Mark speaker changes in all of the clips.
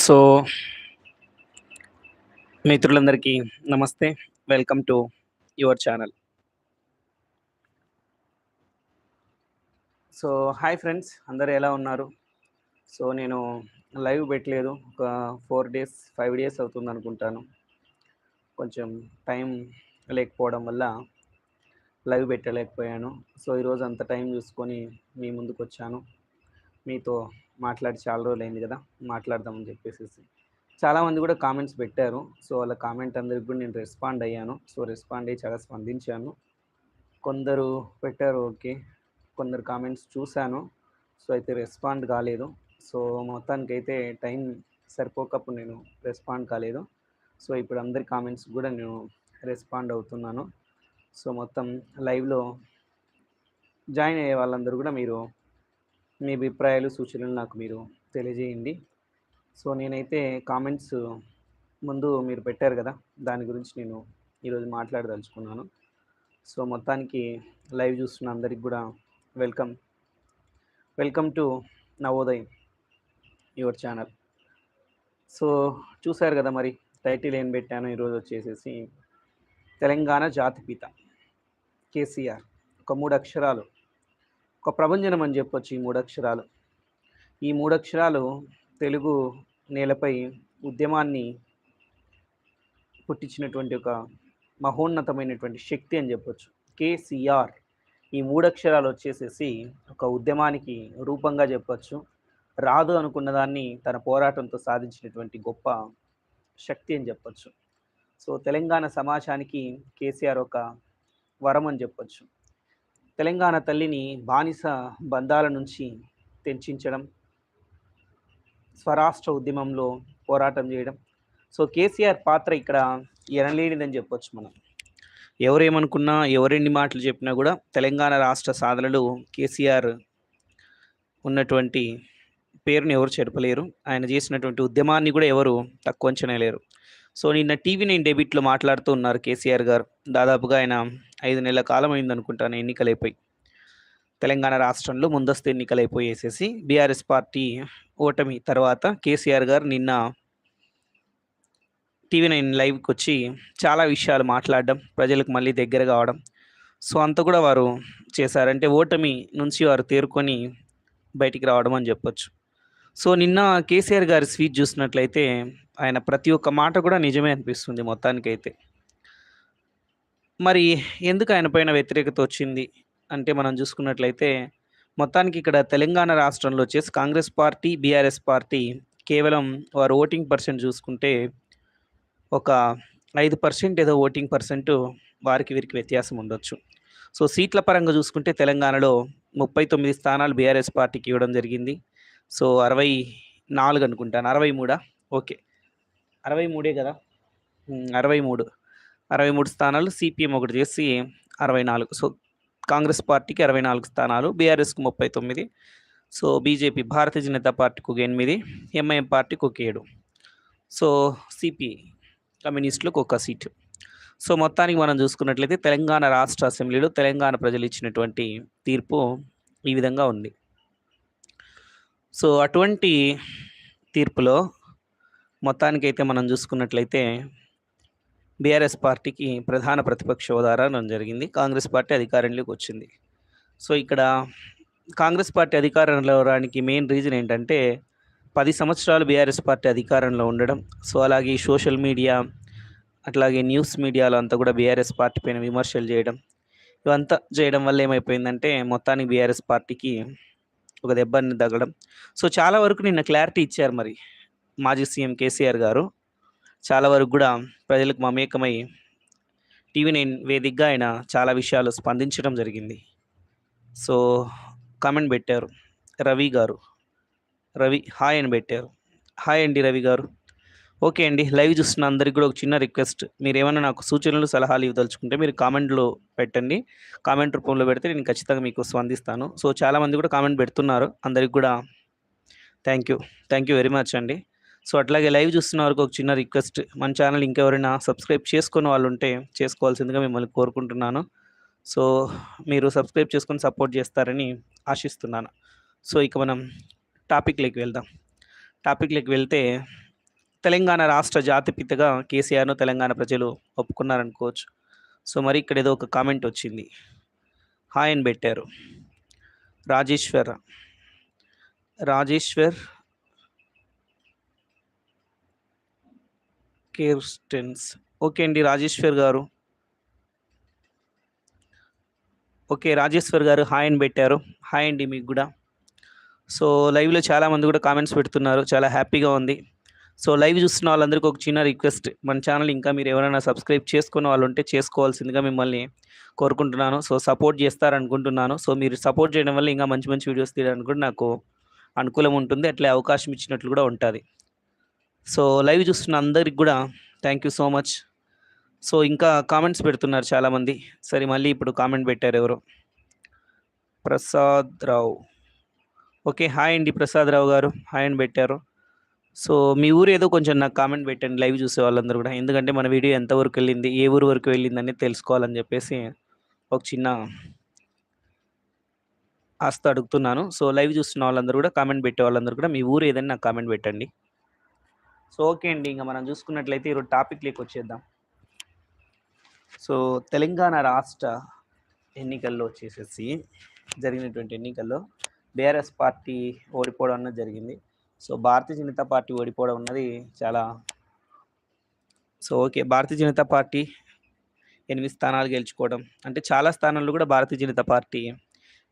Speaker 1: So మిత్రులందరికీ నమస్తే. Welcome to your channel so hi friends అందరు ఎలా ఉన్నారు? సో నేను లైవ్ పెట్టలేదు. ఒక ఫోర్ డేస్ ఫైవ్ డేస్ అవుతుంది అనుకుంటాను. కొంచెం టైం లేకపోవడం వల్ల లైవ్ పెట్టలేకపోయాను. సో ఈరోజు అంత టైం చూసుకొని మీ ముందుకు వచ్చాను మీతో మాట్లాడి చాలా రోజులు అయింది కదా మాట్లాడదామని చెప్పేసి చాలామంది కూడా కామెంట్స్ పెట్టారు. సో వాళ్ళ కామెంట్ అందరికి కూడా నేను రెస్పాండ్ అయ్యాను. సో రెస్పాండ్ అయ్యి చాలా స్పందించాను. కొందరు పెట్టారు ఓకే. కొందరు కామెంట్స్ చూశాను. సో అయితే రెస్పాండ్ కాలేదు. సో మొత్తానికైతే టైం సరిపోకప్పుడు నేను రెస్పాండ్ కాలేదు. సో ఇప్పుడు అందరి కామెంట్స్ కూడా నేను రెస్పాండ్ అవుతున్నాను. సో మొత్తం లైవ్లో జాయిన్ అయ్యే వాళ్ళందరూ కూడా మీరు మీ అభిప్రాయాలు సూచనలు నాకు మీరు తెలియజేయండి. సో నేనైతే కామెంట్స్ ముందు మీరు పెట్టారు కదా దాని గురించి నేను ఈరోజు మాట్లాడదలుచుకున్నాను. సో మొత్తానికి లైవ్ చూస్తున్న అందరికి కూడా welcome. Welcome to Navodayam your channel. So చూశారు కదా మరి టైటిల్ ఏం పెట్టాను ఈరోజు వచ్చేసేసి తెలంగాణ జాతిపిత కేసీఆర్ ఒక మూడు అక్షరాలు ఒక ప్రభంజనం అని చెప్పొచ్చు ఈ మూడు అక్షరాలు ఈ మూడక్షరాలు తెలుగు నేలపై ఉద్యమాన్ని పుట్టించినటువంటి ఒక మహోన్నతమైనటువంటి శక్తి అని చెప్పొచ్చు. కేసీఆర్ ఈ మూడక్షరాలు వచ్చేసేసి ఒక ఉద్యమానికి రూపంగా చెప్పొచ్చు. రాదు అనుకున్న దాన్ని తన పోరాటంతో సాధించినటువంటి గొప్ప శక్తి అని చెప్పొచ్చు. సో తెలంగాణ సమాజానికి కేసీఆర్ ఒక వరం అని చెప్పొచ్చు. తెలంగాణ తల్లిని బానిస బంధాల నుంచి తెంచించడం స్వరాష్ట్ర ఉద్యమంలో పోరాటం చేయడం. సో కేసీఆర్ పాత్ర ఇక్కడ ఎనలేనిదని చెప్పొచ్చు మనం. ఎవరేమనుకున్నా ఎవరెన్ని మాటలు చెప్పినా కూడా తెలంగాణ రాష్ట్ర సాధనలు కేసీఆర్ ఉన్నటువంటి పేరుని ఎవరు చెరపలేరు. ఆయన చేసినటువంటి ఉద్యమాన్ని కూడా ఎవరు తక్కువ అంచనా లేరు సో నిన్న టీవీ నైన్ డెబిట్లో మాట్లాడుతూ ఉన్నారు కేసీఆర్ గారు. దాదాపుగా ఆయన ఐదు నెలల కాలం అయింది అనుకుంటాను ఎన్నికలైపోయి. తెలంగాణ రాష్ట్రంలో ముందస్తు ఎన్నికలైపోయేసేసి బీఆర్ఎస్ పార్టీ ఓటమి తర్వాత కేసీఆర్ గారు నిన్న టీవీ నైన్ లైవ్కి వచ్చి చాలా విషయాలు మాట్లాడడం ప్రజలకు మళ్ళీ దగ్గర కావడం. సో అంత కూడా వారు చేశారంటే ఓటమి నుంచి వారు తేరుకొని బయటికి రావడం అని చెప్పొచ్చు. సో నిన్న కేసీఆర్ గారి స్వీట్ చూసినట్లయితే ఆయన ప్రతి ఒక్క మాట కూడా నిజమే అనిపిస్తుంది మొత్తానికైతే. మరి ఎందుకు ఆయన పైన వ్యతిరేకత వచ్చింది? అంటే మనం చూసుకున్నట్లయితే మొత్తానికి ఇక్కడ తెలంగాణ రాష్ట్రంలో వచ్చేసి కాంగ్రెస్ పార్టీ బీఆర్ఎస్ పార్టీ కేవలం వారు ఓటింగ్ పర్సెంట్ చూసుకుంటే ఒక ఐదు పర్సెంట్ ఏదో ఓటింగ్ పర్సెంట్ వారికి వీరికి వ్యత్యాసం ఉండొచ్చు. సో సీట్ల పరంగా చూసుకుంటే తెలంగాణలో ముప్పై తొమ్మిది స్థానాలు బీఆర్ఎస్ పార్టీకి ఇవ్వడం జరిగింది. సో అరవై నాలుగు అనుకుంటాను. అరవై మూడా? ఓకే. అరవై మూడే కదా? అరవై మూడు. అరవై మూడు స్థానాలు సిపిఎం ఒకటి చేసి అరవై నాలుగు. సో కాంగ్రెస్ పార్టీకి అరవై నాలుగు స్థానాలు బీఆర్ఎస్కి ముప్పై తొమ్మిది. సో బీజేపీ భారతీయ జనతా పార్టీకి ఒక ఎనిమిది ఎంఐఎం పార్టీకి ఒక ఏడు. సో సిపి కమ్యూనిస్టులకు ఒక సీటు. సో మొత్తానికి మనం చూసుకున్నట్లయితే తెలంగాణ రాష్ట్ర అసెంబ్లీలో తెలంగాణ ప్రజలు ఇచ్చినటువంటి తీర్పు ఈ విధంగా ఉంది. సో అటువంటి తీర్పులో మొత్తానికైతే మనం చూసుకున్నట్లయితే బీఆర్ఎస్ పార్టీకి ప్రధాన ప్రతిపక్ష హోదా జరిగింది. కాంగ్రెస్ పార్టీ అధికారంలోకి వచ్చింది. సో ఇక్కడ కాంగ్రెస్ పార్టీ అధికారంలో రావడానికి మెయిన్ రీజన్ ఏంటంటే పది సంవత్సరాలు బీఆర్ఎస్ పార్టీ అధికారంలో ఉండడం. సో అలాగే సోషల్ మీడియా అట్లాగే న్యూస్ మీడియాలో అంతా కూడా బీఆర్ఎస్ పార్టీ పైన విమర్శలు చేయడం. ఇవంతా చేయడం వల్ల ఏమైపోయిందంటే మొత్తానికి బీఆర్ఎస్ పార్టీకి ఒక దెబ్బని తగ్గడం సో చాలా వరకు నిన్న క్లారిటీ ఇచ్చారు మరి మాజీ సీఎం కేసీఆర్ గారు. చాలా వరకు కూడా ప్రజలకు మమేకమై టీవీ నైన్ వేదికగా ఆయన చాలా విషయాలు స్పందించడం జరిగింది. సో కామెంట్ పెట్టారు. రవి గారు. రవి హాయ్ అని పెట్టారు. హాయ్ అండి రవి గారు. ఓకే అండి లైవ్ చూస్తున్న అందరికి కూడా ఒక చిన్న రిక్వెస్ట్. మీరు ఏమైనా నాకు సూచనలు సలహాలు ఇవ్వదలుచుకుంటే మీరు కామెంట్లో పెట్టండి. కామెంట్ రూపంలో పెడితే నేను ఖచ్చితంగా మీకు స్పందిస్తాను. సో చాలామంది కూడా కామెంట్ పెడుతున్నారు. అందరికి కూడా thank you. Thank you very much అండి. సో అట్లాగే లైవ్ చూస్తున్న వరకు ఒక చిన్న రిక్వెస్ట్ మన ఛానల్ ఇంకెవరైనా సబ్స్క్రైబ్ చేసుకున్న వాళ్ళు ఉంటే చేసుకోవాల్సిందిగా మిమ్మల్ని కోరుకుంటున్నాను సో మీరు సబ్స్క్రైబ్ చేసుకొని సపోర్ట్ చేస్తారని ఆశిస్తున్నాను సో ఇక మనం టాపిక్లోకి వెళ్దాం టాపిక్లోకి వెళ్తే తెలంగాణ రాష్ట్ర జాతిపితగా కేసీఆర్‌ను తెలంగాణ ప్రజలు ఒప్పుకున్నారనుకోవచ్చు. సో, మరి ఇక్కడ ఏదో ఒక కామెంట్ వచ్చింది. హాయ్ అని పెట్టారు. రాజేశ్వర్. రాజేశ్వర్ కేర్స్టెన్స్. ఓకే అండి. రాజేశ్వర్ గారు. ఓకే. రాజేశ్వర్ గారు హాయ్ అని పెట్టారు. హాయ్ అండి మీకు కూడా సో, లైవ్‌లో చాలామంది కూడా కామెంట్స్ పెడుతున్నారు. చాలా హ్యాపీగా ఉంది. సో, లైవ్ చూస్తున్న వాళ్ళందరికీ ఒక చిన్న రిక్వెస్ట్. మన ఛానల్ ఇంకా మీరు ఎవరైనా సబ్స్క్రైబ్ చేసుకున్న వాళ్ళు ఉంటే చేసుకోవాల్సిందిగా మిమ్మల్ని కోరుకుంటున్నాను. సో, సపోర్ట్ చేస్తారనుకుంటున్నాను. సో, మీరు సపోర్ట్ చేయడం వల్ల ఇంకా మంచి మంచి వీడియోస్ తీయడానికి కూడా నాకు అనుకూలం ఉంటుంది. అట్లే అవకాశం ఇచ్చినట్లు కూడా ఉంటుంది సో, లైవ్ చూస్తున్న అందరికి కూడా thank you so much. So, ఇంకా కామెంట్స్ పెడుతున్నారు చాలామంది. సరే మళ్ళీ ఇప్పుడు కామెంట్ పెట్టారు ఎవరు ప్రసాద్ రావు. ఓకే. హాయ్ అండి ప్రసాద్ రావు గారు. హాయ్ అని పెట్టారు. సో, మీ ఊరు ఏదో కొంచెం నాకు కామెంట్ పెట్టండి లైవ్ చూసే వాళ్ళందరూ కూడా ఎందుకంటే మన వీడియో ఎంతవరకు వెళ్ళింది, ఏ ఊరు వరకు వెళ్ళిందనేది తెలుసుకోవాలని చెప్పేసి ఒక చిన్న ఆస్త అడుగుతున్నాను. సో, లైవ్ చూస్తున్న వాళ్ళందరూ కూడా కామెంట్ పెట్టే వాళ్ళందరూ కూడా మీ ఊరు ఏదని నాకు కామెంట్ పెట్టండి. సో, ఓకే అండి. ఇంకా మనం చూసుకున్నట్లయితే ఈరోజు టాపిక్‌లోకి వచ్చేద్దాం. సో, తెలంగాణ రాష్ట్ర ఎన్నికల్లో వచ్చేసేసి జరిగినటువంటి ఎన్నికల్లో బీఆర్ఎస్ పార్టీ ఓడిపోవడం అన్నది జరిగింది. సో, భారతీయ జనతా పార్టీ ఓడిపోవడం అన్నది చాలా so, okay. Bharatiya Janata party ఎనిమిది స్థానాలు గెలుచుకోవడం అంటే చాలా స్థానాల్లో కూడా భారతీయ జనతా పార్టీ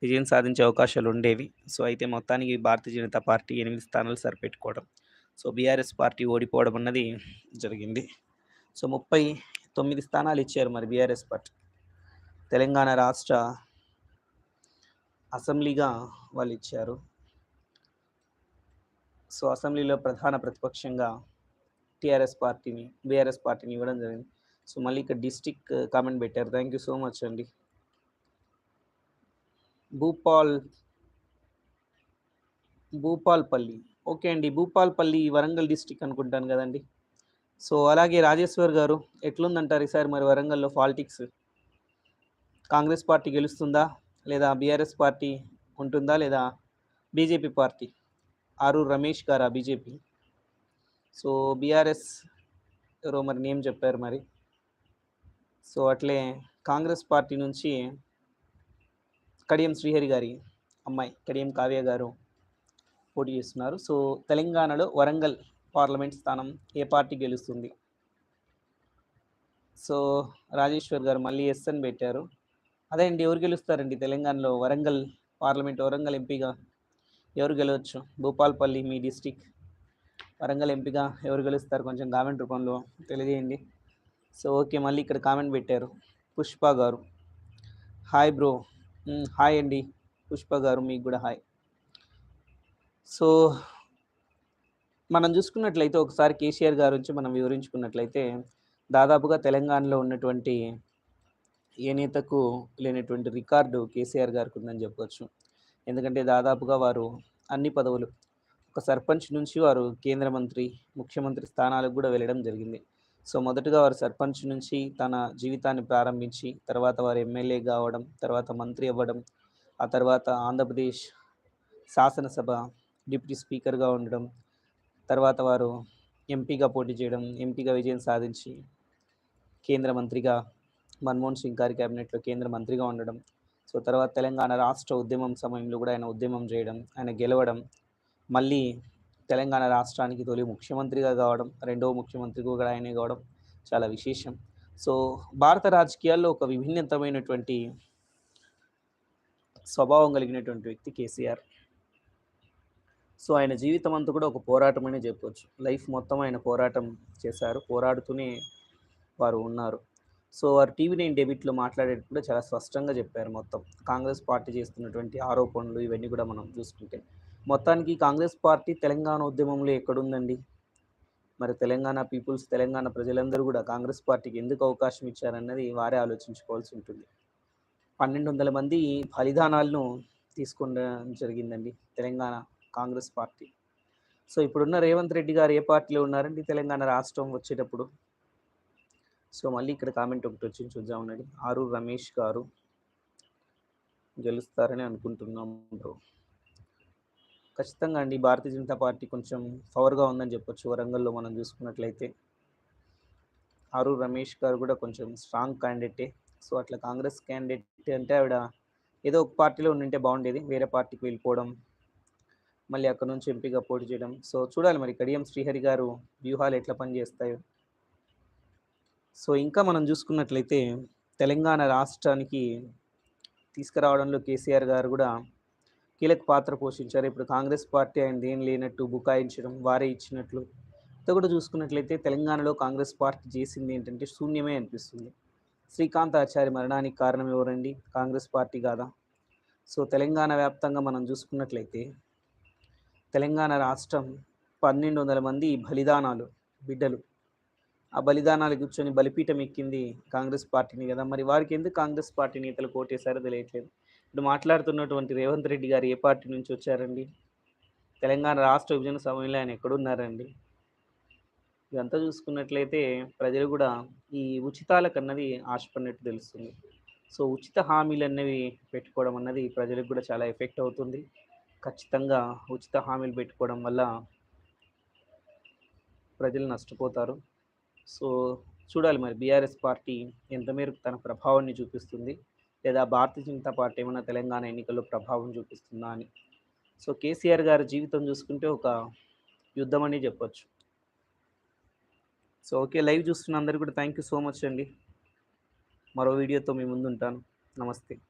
Speaker 1: విజయం సాధించే అవకాశాలు ఉండేవి. సో, అయితే మొత్తానికి భారతీయ జనతా పార్టీ ఎనిమిది స్థానాలు సరిపెట్టుకోవడం. సో, బీఆర్ఎస్ పార్టీ ఓడిపోవడం అన్నది జరిగింది. సో, 39 స్థానాలు ఇచ్చారు మరి బీఆర్ఎస్ పార్టీ. తెలంగాణ రాష్ట్ర అసెంబ్లీగా వాళ్ళు ఇచ్చారు. సో, అసెంబ్లీలో ప్రధాన ప్రతిపక్షంగా టీఆర్ఎస్ పార్టీని, బీఆర్ఎస్ పార్టీని ఇవ్వడం జరిగింది. సో, మళ్ళీ ఇక్కడ డిస్టిక్ కామెంట్ పెట్టారు. థ్యాంక్ యూ సో మచ్ అండి. భూపాల్ భూపాల్‌పల్లి. ఓకే అండి. భూపాల్‌పల్లి వరంగల్ డిస్ట్రిక్ట్ అనుకుంటాను కదండి సో, అలాగే రాజేశ్వర్ గారు ఎట్లుందంటారు ఈసారి మరి వరంగల్‌లో పాలిటిక్స్? కాంగ్రెస్ పార్టీ గెలుస్తుందా? లేదా బీఆర్ఎస్ పార్టీ ఉంటుందా? లేదా బీజేపీ పార్టీ? ఆరు రమేష్ గారా బీజేపీ? సో, బీఆర్ఎస్ ఎవరో మరి నేమ్ చెప్పారు మరి. సో, అట్లే కాంగ్రెస్ పార్టీ నుంచి కడియం శ్రీహరి గారి అమ్మాయి కడియం కావ్య గారు పోటీ చేస్తున్నారు. సో, తెలంగాణలో వరంగల్ పార్లమెంట్ స్థానం ఏ పార్టీ గెలుస్తుంది? సో, రాజేశ్వర్ గారు మళ్ళీ ఎస్ అని పెట్టారు. అదే అండి ఎవరు గెలుస్తారండి తెలంగాణలో వరంగల్ పార్లమెంట్ వరంగల్ ఎంపీగా ఎవరు గెలవచ్చు? భూపాల్‌పల్లి మీ డిస్టిక్ వరంగల్ ఎంపీగా ఎవరు గెలుస్తారు? కొంచెం కామెంట్ రూపంలో తెలియజేయండి. So, okay. మళ్ళీ ఇక్కడ కామెంట్ పెట్టారు. పుష్ప గారు. Hi bro. హాయ్ అండి. పుష్ప గారు మీకు కూడా హాయ్. సో, మనం చూసుకున్నట్లయితే ఒకసారి కేసీఆర్ గారి నుంచి మనం వివరించుకున్నట్లయితే దాదాపుగా తెలంగాణలో ఉన్నటువంటి ఏ నేతకు లేనటువంటి రికార్డు కేసీఆర్ గారికి ఉందని చెప్పవచ్చు ఎందుకంటే దాదాపుగా వారు అన్ని పదవులు ఒక సర్పంచ్ నుంచి వారు కేంద్ర మంత్రి, ముఖ్యమంత్రి స్థానాలకు కూడా వెళ్ళడం జరిగింది. సో, మొదటగా వారు సర్పంచ్ నుంచి తన జీవితాన్ని ప్రారంభించి తర్వాత వారు ఎమ్మెల్యే కావడం తర్వాత మంత్రి అవ్వడం, ఆ తర్వాత ఆంధ్రప్రదేశ్ శాసనసభ డిప్యూటీ స్పీకర్‌గా ఉండడం, తర్వాత వారు ఎంపీగా పోటీ చేయడం, ఎంపీగా విజయం సాధించి కేంద్ర మంత్రిగా మన్మోహన్ సింగ్ గారి క్యాబినెట్‌లో కేంద్ర మంత్రిగా ఉండడం. సో, తర్వాత తెలంగాణ రాష్ట్ర ఉద్యమం సమయంలో కూడా ఆయన ఉద్యమం చేయడం, ఆయన గెలవడం, మళ్ళీ తెలంగాణ రాష్ట్రానికి తొలి ముఖ్యమంత్రిగా కావడం, రెండవ ముఖ్యమంత్రి కూడా ఆయనే కావడం చాలా విశేషం. సో, భారత రాజకీయాల్లో ఒక విభిన్నతమైనటువంటి స్వభావం కలిగినటువంటి వ్యక్తి కేసీఆర్. సో, ఆయన జీవితం అంతా కూడా ఒక పోరాటమనే చెప్పవచ్చు లైఫ్ మొత్తం ఆయన పోరాటం చేశారు. పోరాడుతూనే వారు ఉన్నారు. సో, వారు టీవీ నైన్ డెబిట్‌లో మాట్లాడేటప్పుడు కూడా చాలా స్పష్టంగా చెప్పారు మొత్తం. కాంగ్రెస్ పార్టీ చేస్తున్నటువంటి ఆరోపణలు ఇవన్నీ కూడా మనం చూసుకుంటే. మొత్తానికి కాంగ్రెస్ పార్టీ తెలంగాణ ఉద్యమంలో ఎక్కడుందండి? మరి తెలంగాణ పీపుల్స్, తెలంగాణ ప్రజలందరూ కూడా కాంగ్రెస్ పార్టీకి ఎందుకు అవకాశం ఇచ్చారన్నది వారే ఆలోచించుకోవాల్సి ఉంటుంది. 1200 మంది బలిదానాలను తీసుకోవడం జరిగిందండి తెలంగాణ కాంగ్రెస్ పార్టీ. సో, ఇప్పుడున్న రేవంత్ రెడ్డి గారు ఏ పార్టీలో ఉన్నారండి తెలంగాణ రాష్ట్రం వచ్చేటప్పుడు? సో, మళ్ళీ ఇక్కడ కామెంట్ ఒకటొచ్చింది చూద్దాం ఉండండి. ఆరు రమేష్ గారు గెలుస్తారని అనుకుంటున్నాం బ్రో. ఖచ్చితంగా అండి. భారతీయ జనతా పార్టీ కొంచెం పవర్‌గా ఉందని చెప్పొచ్చు వరంగల్‌లో మనం చూసుకున్నట్లయితే. ఆరు రమేష్ గారు కూడా కొంచెం స్ట్రాంగ్ క్యాండిడేటే. సో, అట్లా కాంగ్రెస్ క్యాండిడేట్ అంటే ఆవిడ ఏదో ఒక పార్టీలో ఉండింటే బాగుండేది. వేరే పార్టీకి వెళ్ళిపోవడం. మళ్ళీ అక్కడి నుంచి ఎంపీగా పోటీ చేయడం. సో, చూడాలి మరి కడియం శ్రీహరి గారు వ్యూహాలు ఎట్లా పనిచేస్తాయో. సో, ఇంకా మనం చూసుకున్నట్లయితే తెలంగాణ రాష్ట్రానికి తీసుకురావడంలో కేసీఆర్ గారు కూడా కీలక పాత్ర పోషించారు. ఇప్పుడు కాంగ్రెస్ పార్టీ ఆయన దేని లేనట్టు బుకాయించడం, వారే ఇచ్చినట్లు. ఇంత కూడా చూసుకున్నట్లయితే తెలంగాణలో కాంగ్రెస్ పార్టీ చేసింది ఏంటంటే శూన్యమే అనిపిస్తుంది. శ్రీకాంతాచారి మరణానికి కారణం ఎవరండి? కాంగ్రెస్ పార్టీ కాదా? సో, తెలంగాణ వ్యాప్తంగా మనం చూసుకున్నట్లయితే తెలంగాణ రాష్ట్రం 1200 మంది బలిదానాలు బిడ్డలు. ఆ బలిదానాలు కూర్చొని బలిపీఠం ఎక్కింది కాంగ్రెస్ పార్టీని కదా! మరి వారికి ఎందుకు కాంగ్రెస్ పార్టీ నేతలు కోటేశారో తెలియట్లేదు. ఇప్పుడు మాట్లాడుతున్నటువంటి రేవంత్ రెడ్డి గారు ఏ పార్టీ నుంచి వచ్చారండి? తెలంగాణ రాష్ట్ర విభజన సమయంలో ఆయన ఎక్కడున్నారండి? ఇదంతా చూసుకున్నట్లయితే ప్రజలు కూడా ఈ ఉచితాలకన్నది ఆశపడినట్టు తెలుస్తుంది. సో, ఉచిత హామీలు అన్నవి పెట్టుకోవడం అన్నది ప్రజలకు కూడా చాలా ఎఫెక్ట్ అవుతుంది. ఖచ్చితంగా ఉచిత హామీలు పెట్టుకోవడం వల్ల ప్రజలు నష్టపోతారు. సో, చూడాలి మరి బీఆర్ఎస్ పార్టీ ఎంత మేరకు తన ప్రభావాన్ని చూపిస్తుంది. లేదా భారతీయ జనతా పార్టీ ఏమైనా తెలంగాణ ఎన్నికల్లో ప్రభావం చూపిస్తుందా అని. సో, కేసీఆర్ గారి జీవితం చూసుకుంటే ఒక యుద్ధం అని చెప్పొచ్చు. So, okay. లైవ్ చూస్తున్న అందరికీ కూడా థ్యాంక్ యూ సో మచ్ అండి. మరో వీడియోతో మీ ముందుంటాను. నమస్తే.